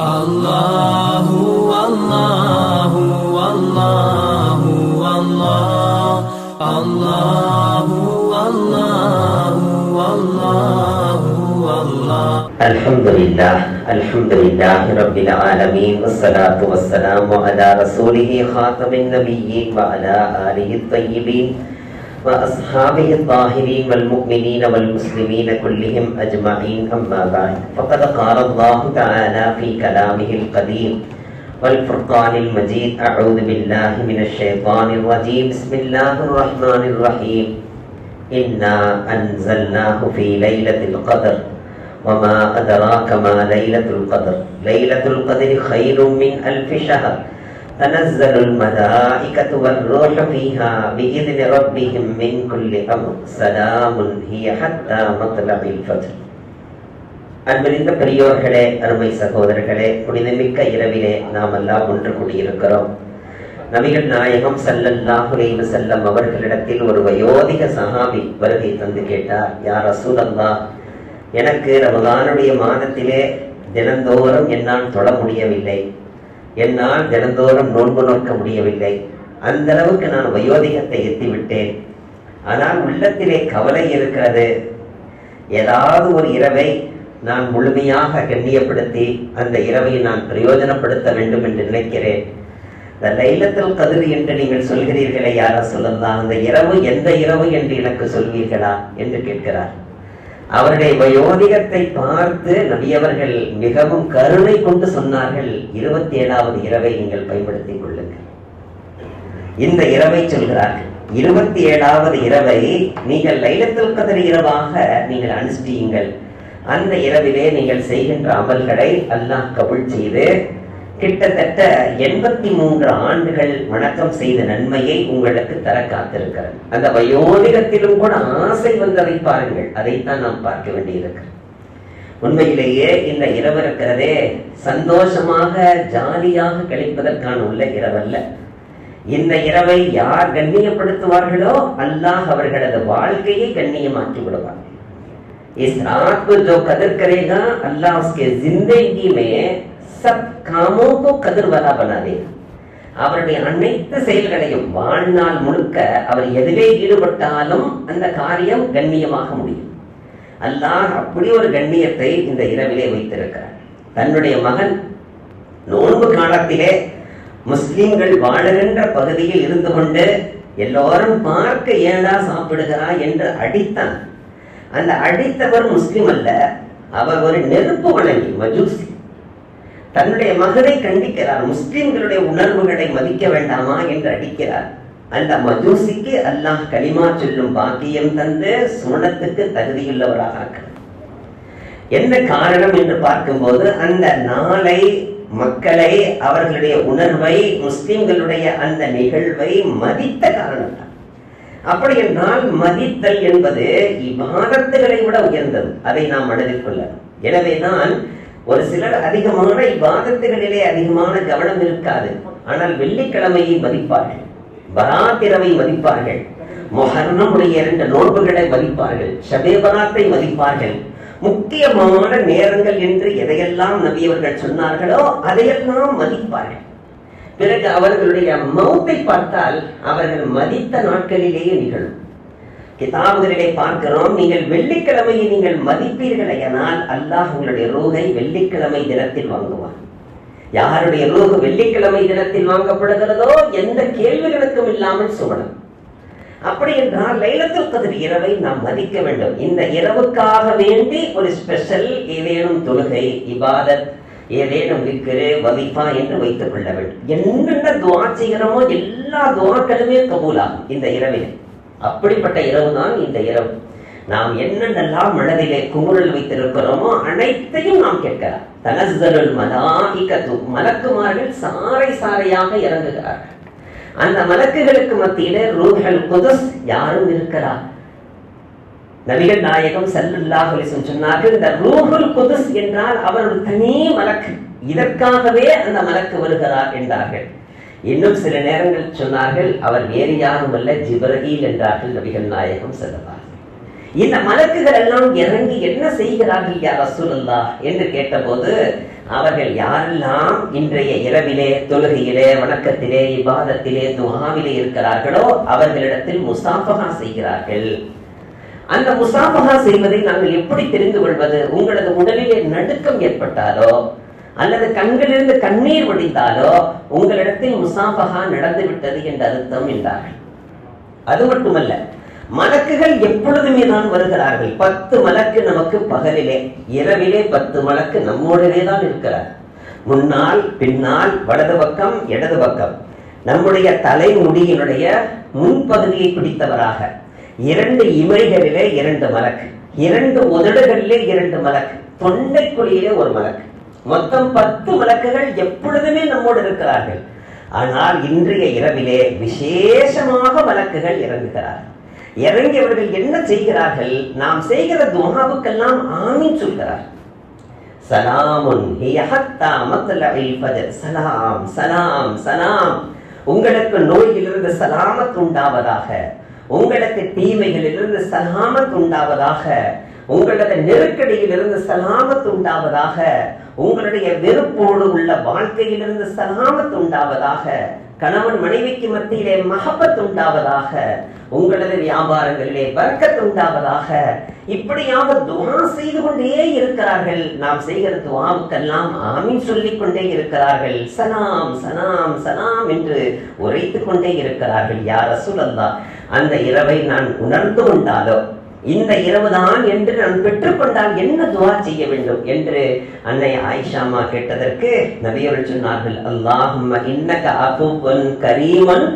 الله والله والله والله الله والله والله والله الحمد لله الحمد لله رب العالمين والصلاة والسلام على رسوله خاتم النبيين وعلى آله الطيبين وأصحابه الطاهرين والمؤمنين والمسلمين كلهم أجمعين أما بعد فقد قال الله تعالى في كلامه القديم والفرقان المجيد أعوذ بالله من الشيطان الرجيم بسم الله الرحمن الرحيم. إنا أنزلناه في ليلة القدر وما أدراك ما ليلة القدر؟ ليلة القدر خير من ألف شهر. تنزل الملائكة والروح فيها بإذن ربهم من كل أمر سلام هي حتى مطلع الفجر அன்பிருந்த பெரியோர்களே அருமை சகோதரர்களே புனிதமிக்க இரவிலே நாம் எல்லாம் ஒன்று கூடியிருக்கிறோம் நபிகள் நாயகம் ஸல்லல்லாஹு அலைஹி வஸல்லம் அவர்களிடத்தில் ஒரு வயோதிக சஹாபி வருகை தந்து கேட்டார் யார் ரசூலல்லாஹ் எனக்கு ரமலானுடைய மாதத்திலே தினந்தோறும் என்னால் தொழ முடியவில்லை என்னால் தினந்தோறும் நோன்பு நோக்க முடியவில்லை. அந்த அளவுக்கு நான் வயோதிகத்தை எத்திவிட்டேன் ஆனால் உள்ளத்திலே கவலை இருக்கிறது. ஏதாவது ஒரு இரவை நான் முழுமையாக கண்ணியப்படுத்தி அந்த இரவை நான் பிரயோஜனப்படுத்த வேண்டும் என்று நினைக்கிறேன். இந்த லைலத்தில் கதிர் என்று நீங்கள் சொல்கிறீர்களே யாரோ சொல்லலாம் அந்த இரவு எந்த இரவு என்று எனக்கு சொல்வீர்களா? என்று கேட்கிறார். அவருடைய வயோதிகத்தை பார்த்து நபியவர்கள் மிகவும் கருணை கொண்டு சொன்னார்கள். இருபத்தி ஏழாவது இரவை நீங்கள் பயன்படுத்திக் கொள்ளுங்கள். இந்த இரவை சொல்கிறார்கள். இருபத்தி ஏழாவது இரவை நீங்கள் லைலத்தில் கதிர் இரவாக நீங்கள் அனுஷ்டியுங்கள். அந்த இரவிலே நீங்கள் செய்கின்ற அமல்களை அல்லாஹ் கபுள் செய்து கிட்டத்தட்ட எண்பத்தி மூன்று ஆண்டுகள் வணக்கம் செய்த நன்மையை உங்களுக்கு தர காத்திருக்கிறது அந்த வயோதிகத்திலும் கூட ஆசை வந்ததை பாருங்கள் அதைத்தான் நாம் பார்க்க வேண்டியிருக்கு உண்மையிலேயே இந்த இரவு இருக்கிறதே சந்தோஷமாக ஜாலியாக கழிப்பதற்கான உள்ள இரவல்ல இந்த இரவை யார் கண்ணியப்படுத்துவார்களோ அல்லாஹ் அவர்களது வாழ்க்கையை கண்ணியமாக்கி விடுவார் इस रात को जो कदर करेगा अल्लाह उसके जिंदगी में सब कामों को कदर वाला बना देगा அவருடைய அனைத்து செயல்களையும் வாழ்நாள் முழுக்க அவர் எதிலே ஈடுபட்டாலும் அந்த காரியம் கண்ணியமாக முடியும் அல்லாஹ் அப்படி ஒரு கண்ணியத்தை இந்த இரவிலே வைத்திருக்கிறார் தன்னுடைய மகன் நோன்பு காலத்திலே முஸ்லிம்கள் வாழுகின்ற பகுதியில் இருந்து கொண்டு எல்லோரும் பார்க்க ஏண்டா சாப்பிடுகிறா என்று அடித்தான் அந்த அடித்தவர் முஸ்லிம் அல்ல அவர் ஒரு நெருப்பு வணங்கி மஜூசி தன்னுடைய மகனை கண்டிக்கிறார். முஸ்லிம்களுடைய உணர்வுகளை மதிக்க வேண்டாமா என்று அடிக்கிறார். அந்த மஜூசிக்கு அல்லாஹ் களிமா சொல்லும் பாக்கியம் தந்து சுமணத்துக்கு தகுதியுள்ளவராக என்ன காரணம் என்று பார்க்கும்போது அந்த நாளை மக்களை அவர்களுடைய உணர்வை முஸ்லிம்களுடைய அந்த நிகழ்வை மதித்த காரணம் அப்படி என்றால் மதித்தல் என்பது இவ்வாதத்துகளை விட உயர்ந்தது. அதை நாம் மனதில் கொள்ளலாம். எனவேதான் ஒரு சிலர் அதிகமான இவ்வாதத்துகளிலே அதிகமான கவனம் இருக்காது. ஆனால் வெள்ளிக்கிழமையை மதிப்பார்கள். பராத்திரவை மதிப்பார்கள். மொஹர்ணமுடைய இரண்டு நோன்புகளை மதிப்பார்கள். ஷபேபராத்தை மதிப்பார்கள். முக்கியமான நேரங்கள் என்று எதையெல்லாம் நபியவர்கள் சொன்னார்களோ அதையெல்லாம் மதிப்பார்கள். பிறகு அவர்களுடைய மௌத்தை பார்த்தால் அவர்கள் மதித்த நாட்களிலேயே நிகழும். கிதாபுகளிலே பார்க்கிறோம். நீங்கள் வெள்ளிக்கிழமையை நீங்கள் மதிப்பீர்களேயானால் அல்லாஹ் உங்களுடைய ரூகை வெள்ளிக்கிழமை தினத்தில் வாங்குவார் யாருடைய ரூகு வெள்ளிக்கிழமை தினத்தில் வாங்கப்படுகிறதோ எந்த கேள்விகளுக்கும் இல்லாமல் சுவனம். அப்படி என்றால் லைலத்தில் கதிர் இரவை நாம் மதிக்க வேண்டும். இந்த இரவுக்காக வேண்டி ஒரு ஸ்பெஷல் ஏதேனும் தொழுகை இபாதத் ஏதேனும் விக்கிரு வதிப்பா என்று வைத்துக் கொள்ள வேண்டும். என்னென்ன துவா செய்கிறோமோ எல்லா துவாக்களுமே கபூலாகும் இந்த இரவில். அப்படிப்பட்ட இரவு தான் இந்த இரவு. நாம் என்னென்னலாம் மனதிலே குமுறல் வைத்திருக்கிறோமோ அனைத்தையும் நாம் கேட்கலாம். தனஸ்தலுல் மலாயிகத்து மலக்குமார்கள் சாறை சாறையாக இறங்குகிறார்கள். அந்த மலக்குகளுக்கு மத்தியிலே ரூஹல் குதுஸ் யாரும் இருக்கிறார். நபிகள் நாயகம் சல்லுல்லாஹ் சொன்னார்கள் இந்த ரூஹுல் குதுஸ் என்றால் அவர் ஒரு தனி மலக்கு. இதற்காகவே அந்த மலக்கு வருகிறார் என்றார்கள். இன்னும் சில நேரங்கள் சொன்னார்கள் அவர் வேறு யாரும் அல்ல ஜிப்ரஹீல் என்றார்கள் நபிகள் நாயகம் செல்லலாம் இந்த மலக்குகள் எல்லாம் இறங்கி என்ன செய்கிறார்கள் யார் ரசூலுல்லாஹ் என்று கேட்டபோது அவர்கள் யாரெல்லாம் இன்றைய இரவிலே தொழுகையிலே வணக்கத்திலே இபாதத்திலே துவாவிலே இருக்கிறார்களோ அவர்களிடத்தில் முசாஃபகா செய்கிறார்கள். அந்த முசாஃபகா செய்வதை நாங்கள் எப்படி தெரிந்து கொள்வது? உங்களது உடலிலே நடுக்கம் ஏற்பட்டாலோ அல்லது கண்களிலிருந்து கண்ணீர் வடிந்தாலோ உங்களிடத்தில் முசாபகா நடந்து விட்டது என்ற அர்த்தம் என்றார்கள் அது மட்டுமல்ல மலக்குகள் எப்பொழுதுமே தான் வருகிறார்கள்? பத்து மலக்கு நமக்கு பகலிலே இரவிலே பத்து மலக்கு நம்மோடவே தான் இருக்கிறார். முன்னால் பின்னால் வலது பக்கம் இடது பக்கம். நம்முடைய தலைமுடியினுடைய முன்பகுதியை பிடித்தவராக இரண்டு இமைகளிலே இரண்டு மலக்கு இரண்டு உதடுகளிலே இரண்டு மலக்கு தொண்டைக்குழியிலே ஒரு மலக்கு. மொத்தம் பத்து மலக்குகள் எப்பொழுதுமே நம்மோடு இருக்கிறார்கள். ஆனால் இன்றைய இரவிலே விசேஷமாக மலக்குகள் இறங்குகிறார்கள் இறங்கியவர்கள் என்ன செய்கிறார்கள்? நாம் செய்கிற துவாவுக்கெல்லாம் ஆமீன் சொல்கிறார். சலாமுன் சலாம் சலாம் சலாம். உங்களுக்கு நோயிலிருந்து சலாமத் உண்டாவதாக. உங்களுக்கு தீமைகளிலிருந்து சலாமத் உண்டாவதாக. உங்களது நெருக்கடியிலிருந்து சலாமத் உண்டாவதாக. உங்களுடைய வெறுப்போடு உள்ள வாழ்க்கையிலிருந்து சலாமத் உண்டாவதாக கணவன் மனைவிக்கு மத்தியிலே மகப்பத் உண்டாவதாக உங்களது வியாபாரங்களிலே வர்க்கத் உண்டாவதாக இப்படியாக துவா செய்து கொண்டே இருக்கிறார்கள். நாம் செய்கிற துவாவுக்கெல்லாம் ஆமீன் சொல்லிக் கொண்டே இருக்கிறார்கள். சலாம் சலாம் சலாம் என்று உரைத்துக் கொண்டே இருக்கிறார்கள். யார் ரசூலல்லா அந்த இரவை நான் உணர்ந்து கொண்டாலோ? இந்த இரவுதான் என்று நான் பெற்றுக்கொண்டால் என்ன துவா செய்ய வேண்டும் என்று அன்னை ஆயிஷாமா கேட்டதற்கு நபியவர்கள் சொன்னார்கள் அல்லாஹும் இன்னக அஃபுவன் கரீமன்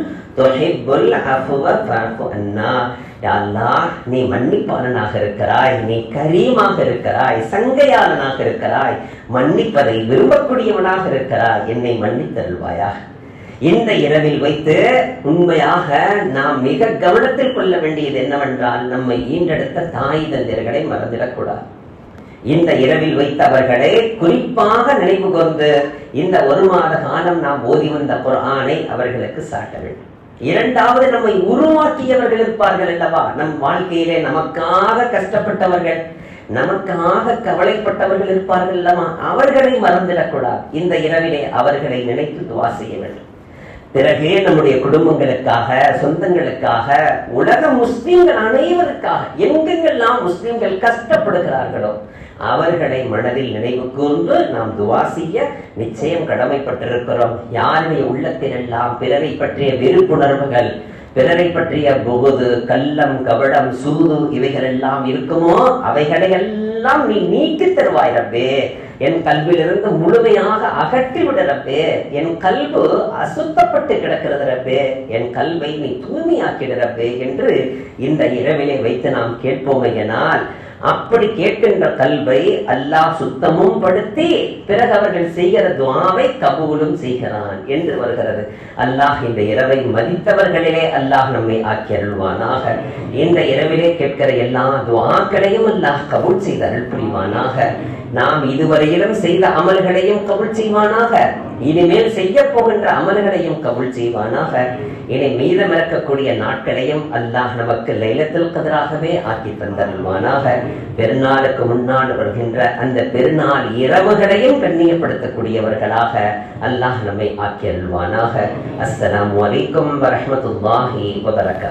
அல்லாஹ் நீ மன்னிப்பாளனாக இருக்கிறாய் நீ கரீமாக இருக்கிறாய் சங்கையாளனாக இருக்கிறாய் மன்னிப்பதை விரும்பக்கூடியவனாக இருக்கிறாய் என்னை மன்னித்தருள்வாயாக. இந்த இரவில் வைத்து உண்மையாக நாம் மிக கவனத்தில் கொள்ள வேண்டியது என்னவென்றால் நம்மை ஈண்டெடுத்த தாய் தந்திரர்களை மறந்துடக்கூடாது. இந்த இரவில் வைத்தவர்களை குறிப்பாக நினைவு கொண்டு இந்த ஒரு மாத காலம் நாம் ஓதி வந்த ஆணை அவர்களுக்கு சாட்ட வேண்டும். இரண்டாவது நம்மை உருவாக்கியவர்கள் இருப்பார்கள் அல்லவா? நம் வாழ்க்கையிலே நமக்காக கஷ்டப்பட்டவர்கள் நமக்காக கவலைப்பட்டவர்கள் இருப்பார்கள் அல்லவா? அவர்களை மறந்துடக்கூடாது. இந்த இரவிலே அவர்களை நினைத்து துவா செய்ய வேண்டும். பிறகு நம்முடைய குடும்பங்களுக்காக சொந்தங்களுக்காக உலக முஸ்லிம்கள் அனைவருக்காக எங்கெங்கெல்லாம் முஸ்லிம்கள் கஷ்டப்படுகிறார்களோ அவர்களை மனதில் நினைவு கூர்ந்து நாம் துவா செய்ய நிச்சயம் கடமைப்பட்டிருக்கிறோம். யாருடைய உள்ளத்திலெல்லாம் பிறரை பற்றிய வெறுப்புணர்வுகள் பிறரை பற்றிய புகுது கள்ளம் கவடம் சூது இவைகள் எல்லாம் இருக்குமோ? அவைகளை எல்லாம் நீ நீக்கி தருவாய் ரப்பே. என் கல்வியிலிருந்து முழுமையாக அகற்றி விடுறப்பே என் கல்வு அசுத்தப்பட்டு கிடக்கிறது ரப்பே என் கல்வை நீ தூய்மையாக்கிடுறப்பே என்று இந்த இரவிலே வைத்து நாம் கேட்போமையனால் அப்படி கேட்கின்ற கல்வை அல்லாஹ் சுத்தமும் படுத்தி பிறகு அவர்கள் செய்கிற துவாவை கபூலும் செய்கிறான் என்று வருகிறது. அல்லாஹ் இந்த இரவை மதித்தவர்களிலே அல்லாஹ் நம்மை ஆக்கி அருள்வானாக. இந்த இரவிலே கேட்கிற எல்லா துவாக்களையும் அல்லாஹ் கபூல் செய்து அருள் புரிவானாக. நாம் இதுவரையிலும் செய்த அமல்களையும் கவுள் செய்வானாக. இனிமேல் செய்ய போகின்ற அமல்களையும் கவுள் செய்வானாக. இனி மீதம் இருக்கக்கூடிய நாட்களையும் அல்லாஹ் நமக்கு லைலத்தில் கதிராகவே ஆக்கி தந்தருள்வானாக. பெருநாளுக்கு முன்னால் வருகின்ற அந்த பெருநாள் இரவுகளையும் கண்ணியப்படுத்தக்கூடியவர்களாக அல்லாஹ் நம்மை ஆக்கி அருள்வானாக அஸ்லாம் வலைக்கம் வரமத்துல்லாஹி வபரகா